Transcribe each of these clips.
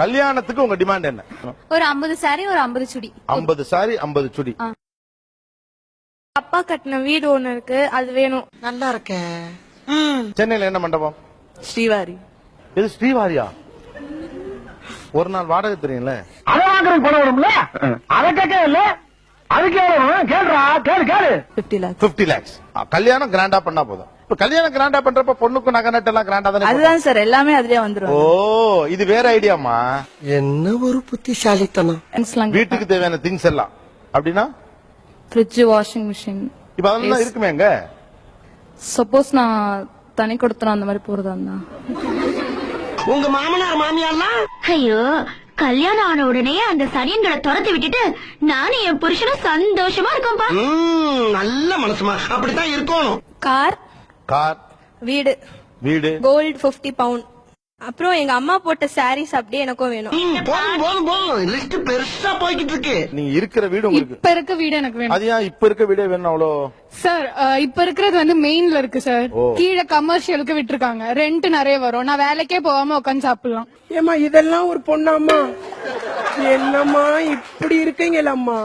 கல்யாணத்துக்கு உங்க டிமாண்ட் என்ன? ஒரு ஐம்பது saree ஒரு ஐம்பது சுடி. ஐம்பது சாரி ஐம்பது சுடி. அப்பா கட்டின வீடு ஒண்ணு இருக்கு அது வேணும். நல்லா இருக்க. சென்னையில என்ன மண்டபம்? ஸ்ரீவாரி. இது ஸ்ரீவாரியா? ஒரு நாள் வாடகை தெரியும்ல? அதை வாங்குறதுக்கு பணம் வரும்ல? அதை கேட்க இல்ல. அதுக்கு கேளுடா கேளு கேளு. பிப்டி லேக்ஸ் பிப்டி லேக்ஸ் கல்யாணம் கிராண்டா பண்ணா போதும். இப்ப கல்யாணம் கிராண்டா பண்றப்ப பொண்ணுக்கு நகை நட்டு எல்லாம் கிராண்டா தானே? அதுதான் சார் எல்லாமே அதுலயே வந்துரும் ஓ இது வேற ஐடியாமா என்ன ஒரு புத்திசாலித்தனம். வீட்டுக்கு தேவையான திங்ஸ் எல்லாம். அப்படின்னா? ஃப்ரிட்ஜ் வாஷிங் மிஷின் இப்ப அதெல்லாம் இருக்குமே எங்க சப்போஸ் நான் தனி கொடுத்துரும் அந்த மாதிரி போறதா இருந்தா? உங்க மாமனார் மாமியார்லாம்? ஐயோ கல்யாணம் ஆன உடனே அந்த சனியன்களை துரத்தி விட்டுட்டு நானும் என் புருஷனும் சந்தோஷமா இருக்கோம்பா ம், நல்ல மனசுமா. அப்படித்தான் இருக்கணும். Car car? வீடு. வீடு. கோல்டு 50 பவுண்ட் அப்புறம் எங்க அம்மா போட்ட சாரீஸ் அப்படியே எனக்கும் வேணும். ம், போதும் போதும் போதும். லிஸ்ட் பெருசா போய்கிட்டு இருக்கு. நீங்க இருக்கிற வீடு உங்களுக்கு. இப்ப இருக்க வீடு எனக்கு வேணும். அது ஏன் இப்ப இருக்க வீடே வேணும் அவ்வளோ? சார் இப்ப இருக்கிறது வந்து மெயின்ல இருக்கு சார் கீழே கமர்ஷியலுக்கு விட்டுருக்காங்க. ரெண்ட் நிறைய வரும். நான் வேலைக்கே போகாம உட்காந்து சாப்பிடலாம். ஏமா இதெல்லாம் ஒரு பொண்ணாம்மா. என்னம்மா இப்படி இருக்கீங்களம்மா?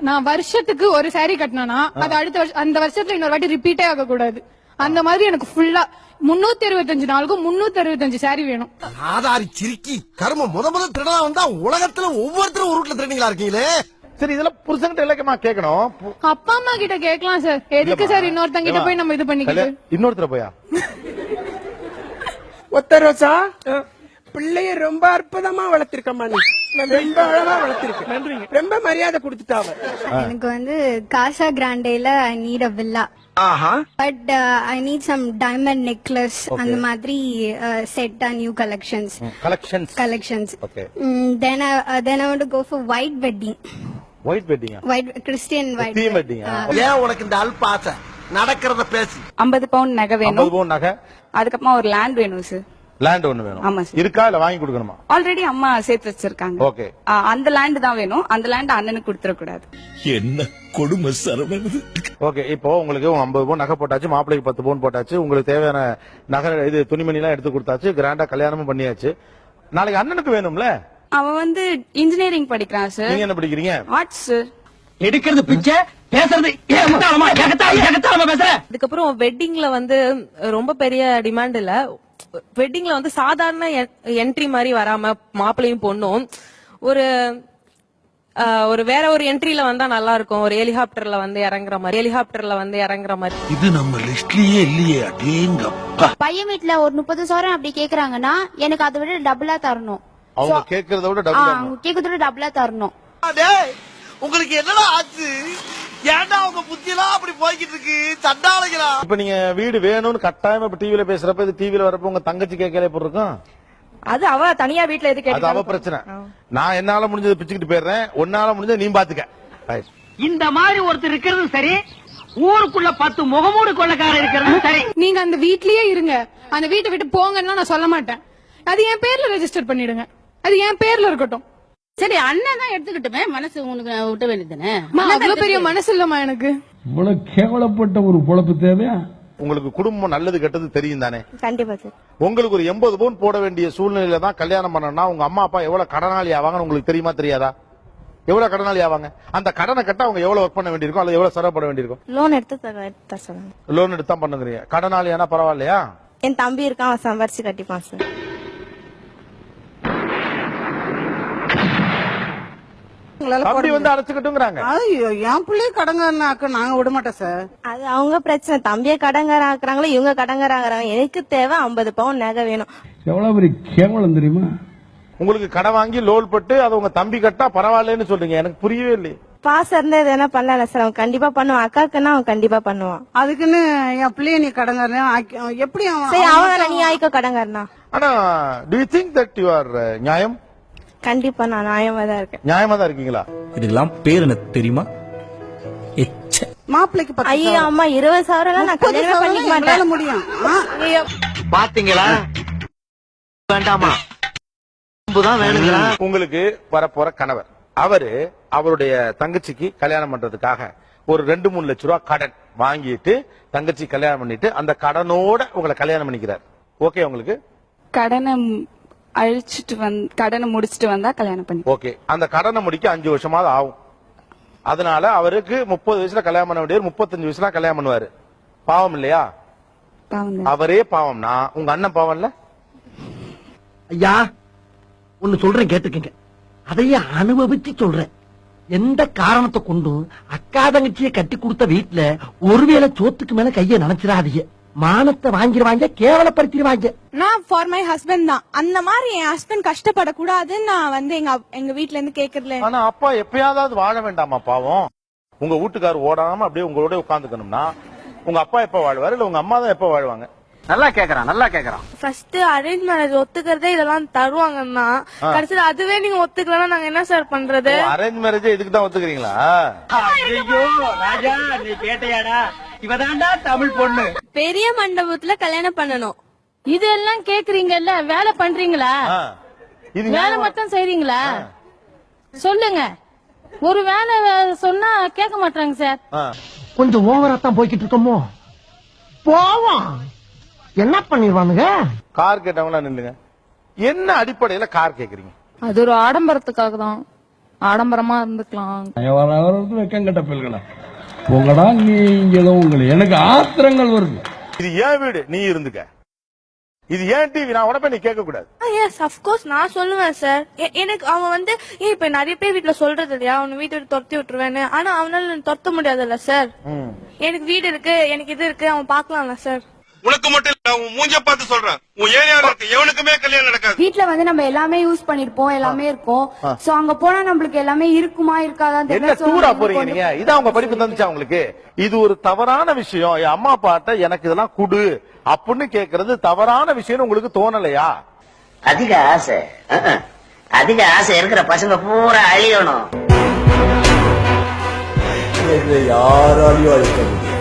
நான் வருஷத்துக்கு ஒரு saree கட்டினா அது அடுத்த வருஷம் அந்த வருஷத்துல இன்னொரு வாட்டி ரிப்பீட்டே ஆக கூடாது அந்த மாதிரி எனக்கு ஃபுல்லா முன்னூத்தி அறுபத்தஞ்சு நாளுக்கும் முன்னூத்தி அறுபத்தஞ்சு saree வேணும். ஆதாரி சிரிக்கி கரும முத முத திருடா வந்தா உலகத்துல ஒவ்வொருத்தரும் ஒரு வீட்டுல திருடீங்களா இருக்கீங்களே? சரி இதெல்லாம் புருஷன்கிட்ட இலக்கமா கேட்கணும் அப்பா அம்மா கிட்ட கேட்கலாம் சார். எதுக்கு. சார் இன்னொருத்தங்க கிட்ட போய் நம்ம இது பண்ணிக்கிட்டு கல்யாணம் இன்னொருத்தர போயா? ஒத்த ரோசா பிள்ளைய ரொம்ப அற்புதமா வளர்த்திருக்கம்மா நீ. ரொம்ப அழகா வளர்த்திருக்க. ரொம்ப மரியாதை கொடுத்துட்டாவ எனக்கு வந்து Casa கிராண்டேல I need villa. But I need some diamond necklace அந்த மாதிரி set ah new collections collections collections then then I want go for white wedding white வெட்டிங்கா white Christian white theme வெட்டிங்கா ஏன் உனக்கு இந்த அல்ப ஆசை நடக்கிறத பேசு. ஐம்பது பவுண்ட் நகை வேணும். பவுன் நகை. அதுக்கப்புறமா ஒரு லேண்ட் வேணும் சார் லேண்ட் ஒண்ணு வேணும். ஆமா சார். இருக்கா இல்ல வாங்கி கொடுக்கணுமா? ஆல்ரெடி அம்மா சேர்த்து வச்சிருக்காங்க. ஓகே அந்த லேண்ட் தான் வேணும். அந்த லேண்ட் அண்ணனுக்கு கொடுத்துடக்கூடாது. என்ன கொடுமை சரவணது ஓகே இப்போ உங்களுக்கு ஐம்பது பவுன் நகை போட்டாச்சு மாப்பிள்ளைக்கு பத்து பவுன் போட்டாச்சு உங்களுக்கு தேவையான நகை இது துணிமணி எல்லாம் எடுத்து கொடுத்தாச்சு கிராண்டா கல்யாணமும் பண்ணியாச்சு. நாளைக்கு அண்ணனுக்கு வேணும்ல? அவன் வந்து இன்ஜினியரிங் படிக்கிறான் சார் நீங்க என்ன படிக்கிறீங்க? ஆர்ட்ஸ் சார் எடுக்கிறது பிச்சை பேசுறது எகத்தாளமா எகத்தாளமா பேசுற. அதுக்கப்புறம் வெட்டிங்ல வந்து ரொம்ப பெரிய டிமாண்ட் இல்ல. வெட்டிங்ல வந்து சாதாரண என்ட்ரி மாதிரி வராம மாப்பிள்ளையும் பொண்ணும் ஒரு ஒரு வேற ஒரு என்ட்ரில வந்தா நல்லா இருக்கும் ஒரு ஹெலிகாப்டர்ல வந்து இறங்குற மாதிரி ஹெலிகாப்டர்ல வந்து இறங்குற மாதிரி. இது நம்ம லிஸ்ட்லயே இல்லையே அடேங்கப்பா. பையன் வீட்டுல ஒரு முப்பது சவரம் அப்படி கேக்குறாங்கன்னா எனக்கு அதை விட டபுளா தரணும். அவங்க கேட்கறத விட டபுள் கேக்குறத விட டபுளா தரணும். டேய் உங்களுக்கு என்னடா ஆச்சு? ஏன்டா உங்க புத்தியெல்லாம் அப்படி போய்கிட்டு இருக்கு? சண்டாளைகளா? இப்ப நீங்க வீடு வேணும்னு கட்டாயமா இப்ப டிவில பேசுறப்ப இது டிவில வரப்ப உங்க தங்கச்சி கேட்கல எப்படி இருக்கும் அது அவ தனியா வீட்டுல எது அது அவ பிரச்சனை. நான் என்னால முடிஞ்சதை பிச்சுக்கிட்டு போயிடுறேன். உன்னால முடிஞ்சதை நீ பாத்துக்க. இந்த மாதிரி ஒருத்தர் இருக்கிறது சரி ஊருக்குள்ள பத்து முகமூடு கொள்ளக்காரர் இருக்கிறது சரி. நீங்க அந்த வீட்லயே இருங்க. அந்த வீட்டை விட்டு போங்கன்னா நான் சொல்ல மாட்டேன். அது என் பேர்ல ரெஜிஸ்டர் பண்ணிடுங்க. அது என் பேர்ல இருக்கட்டும். சரி அண்ணன் தான் எடுத்துக்கிட்டுமே. மனசு உனக்கு விட்ட வேண்டியதானே அவ்வளவு பெரிய மனசு இல்லம்மா எனக்கு. இவ்வளவு கேவலப்பட்ட ஒரு பொழப்பு தேவையா? உங்களுக்கு குடும்பம் நல்லது கெட்டது தெரியும் தானே? கண்டிப்பா சார் உங்களுக்கு ஒரு எண்பது பவுன் போட வேண்டிய சூழ்நிலையில தான் கல்யாணம் பண்ணனா உங்க அம்மா அப்பா எவ்வளவு கடனாளி ஆவாங்கன்னு உங்களுக்கு தெரியுமா தெரியாதா? எவ்வளவு கடனாளி ஆவாங்க? அந்த கடனை கட்ட அவங்க எவ்வளவு ஒர்க் பண்ண வேண்டியிருக்கும்? அல்லது எவ்வளவு செலவுப்பட வேண்டியிருக்கும்? லோன் எடுத்து லோன் எடுத்து தான் பண்ணுங்கிறீங்க கடனாளி ஆனா பரவாயில்லையா? என் தம்பி இருக்கான் சம்பாரிச்சு கட்டிப்பான் சார் அப்படி வந்து அடைச்சுக்கிட்டுங்கிறாங்க. ஐயோ என் பிள்ளைய கடங்காக்க நாங்க விட மாட்டோம் சார். அது அவங்க பிரச்சனை. தம்பியை கடங்கார ஆக்குறாங்களோ இவங்க கடங்கார ஆக்குறாங்க எனக்கு தேவை ஐம்பது பவுன் நகை வேணும். எவ்வளவு பெரிய கேவலம் தெரியுமா? உங்களுக்கு கடன் வாங்கி லோன் பட்டு அது உங்க தம்பி கட்டா பரவாயில்லன்னு சொல்றீங்க எனக்கு புரியவே இல்லையே. பாசம் இருந்தா எதனா பண்ணல சார்? அவன் கண்டிப்பா பண்ணுவான். அக்காக்குன்னா அவன் கண்டிப்பா பண்ணுவான். அதுக்குன்னு என் பிள்ளைய நீ கடங்கார எப்படி சரி அவன் நீ ஆயிக்கோ கடங்காரனா ஆனா do you think that you are நியாயம்? கண்டிப்பா நான் நியாயமா தான் இருக்கேன். நியாயமா தான் இருக்கீங்களா? இதுக்கெல்லாம் பேர் என்ன தெரியுமா? எச்ச. மாப்பிள்ளைக்கு ஐயோ அம்மா இருபது சவரம் நான் கல்யாணம் பண்ணிக்க மாட்டேன். முடியும். ஐயோ. பாத்தீங்களா? வேண்டாமா? தான் வேணுங்களா? உங்களுக்கு வரப்போற கணவர். அவரு அவருடைய தங்கச்சிக்கு கல்யாணம் பண்றதுக்காக ஒரு ரெண்டு மூணு லட்ச ரூபா கடன் வாங்கிட்டு தங்கச்சி கல்யாணம் பண்ணிட்டு அந்த கடனோட உங்களை கல்யாணம் பண்ணிக்கிறார். ஓகே உங்களுக்கு? கடனை அழிச்சிட்டு வந்து கடனை முடிச்சிட்டு வந்தா கல்யாணம் பண்ணி ஓகே. அந்த கடனை முடிக்க அஞ்சு வருஷமாவது ஆகும். அதனால அவருக்கு முப்பது வயசுல கல்யாணம் பண்ண வேண்டியவர் முப்பத்தஞ்சு வயசுல கல்யாணம் பண்ணுவாரு. பாவம் இல்லையா? பாவம் அவரே பாவம்னா உங்க அண்ணன் பாவம் இல்ல? ஐயா ஒன்னு சொல்றேன் கேட்டுக்கங்க. அதையே அனுபவிச்சு சொல்றேன். எந்த காரணத்தை கொண்டும் அக்கா தங்கச்சியை கட்டி கொடுத்த வீட்டுல ஒருவேளை சோத்துக்கு மேல கைய நினைச்சிடாதீங்க. மானத்தை வாங்கிடுவாங்க கேவலப்படுத்திடுவாங்க. நான் ஃபார் மை ஹஸ்பண்ட் தான். அந்த மாதிரி என் ஹஸ்பண்ட் கஷ்டப்படக்கூடாதுன்னு நான் வந்து எங்க அப்- எங்க வீட்ல இருந்து கேக்குறதுல ஆனா அப்பா எப்பயாவது வாழ வேண்டாமா பாவம்? உங்க வீட்டுக்காரர் ஓடாம அப்படியே உங்களோட உட்காந்துக்கணும்னா உங்க அப்பா எப்ப வாழ்வாரு? இல்ல உங்க அம்மா தான் எப்ப வாழ்வாங்க? நல்லா கேக்குறான் நல்லா கேக்குறான். ஃபர்ஸ்ட் அரேஞ்ச் மேரேஜ் ஒத்துக்கிறதே இதெல்லாம் தருவாங்கன்னா கடைசியில அதுவே நீங்க ஒத்துக்கலன்னா நாங்க என்ன சார் பண்றது? அரேஞ்ச் மேரேஜ் இதுக்கு தான் ஒத்துக்கிறீங்களா? ஐயோ ராஜா நீ கேட்டையாடா? இவதாண்டா தமிழ் பொண்ணு. பெரிய மண்டபத்துல கல்யாணம் பண்ணணும். இதெல்லாம் கேக்குறீங்கல்ல? வேலை பண்றீங்களா? நியாயமா- மட்டும் செய்றீங்களா? சொல்லுங்க. ஒரு வேலை சொன்னா கேட்க மாட்டாங்க சார். கொஞ்சம் ஓவரா தான் போய்கிட்டு இருக்கோமோ? போவோம். என்ன பண்ணிடுவானுங்க கார் கேட்டவங்களா நில்லுங்க. என்ன அடிப்படையில கார் கேக்குறீங்க? அது ஒரு ஆடம்பரத்துக்காக தான். ஆடம்பரமா இருந்துக்கலாம். வெக்கங்கட்ட பிள்ளைகளா உங்களடா நீங்களும் உங்களை எனக்கு ஆத்திரங்கள் வருது. இது ஏன் வீடு? நீ இருந்துக்க. இது ஏன் டிவி நான் உடனே நீ கேட்க கூடாது எஸ் அஃப்கோர்ஸ் நான் சொல்லுவேன் சார் எனக்கு அவன் வந்து ஏன் இப்ப நிறைய பேர் வீட்ல சொல்றது இல்லையா? அவனை வீட்டை விட்டு துரத்தி விட்டுருவேன்னு. ஆனா அவனால துரத்த முடியாதுல்ல சார் எனக்கு வீடு இருக்கு எனக்கு இது இருக்கு அவன் பாக்கலாம்ல சார் உனக்கு மட்டும் இல்ல உன் மூஞ்ச பார்த்து சொல்றேன். உன் ஏரியாவில் இருக்கு எவனுக்குமே கல்யாணம் நடக்காது. வீட்ல வந்து நம்ம எல்லாமே யூஸ் பண்ணிருப்போம் எல்லாமே இருக்கும். சோ அங்க போனா நம்மளுக்கு எல்லாமே இருக்குமா இருக்காதான் என்ன டூரா போறீங்க நீங்க? இதான் உங்க படிப்பு தந்துச்சா உங்களுக்கு? இது ஒரு தவறான விஷயம். என் அம்மா அப்பாட்ட எனக்கு இதெல்லாம் குடு அப்படின்னு கேக்குறது தவறான விஷயம் உங்களுக்கு தோணலையா? அதிக ஆசை. அதிக ஆசை இருக்கிற பசங்க பூரா அழியணும். யாராலையும் அழிக்க முடியாது.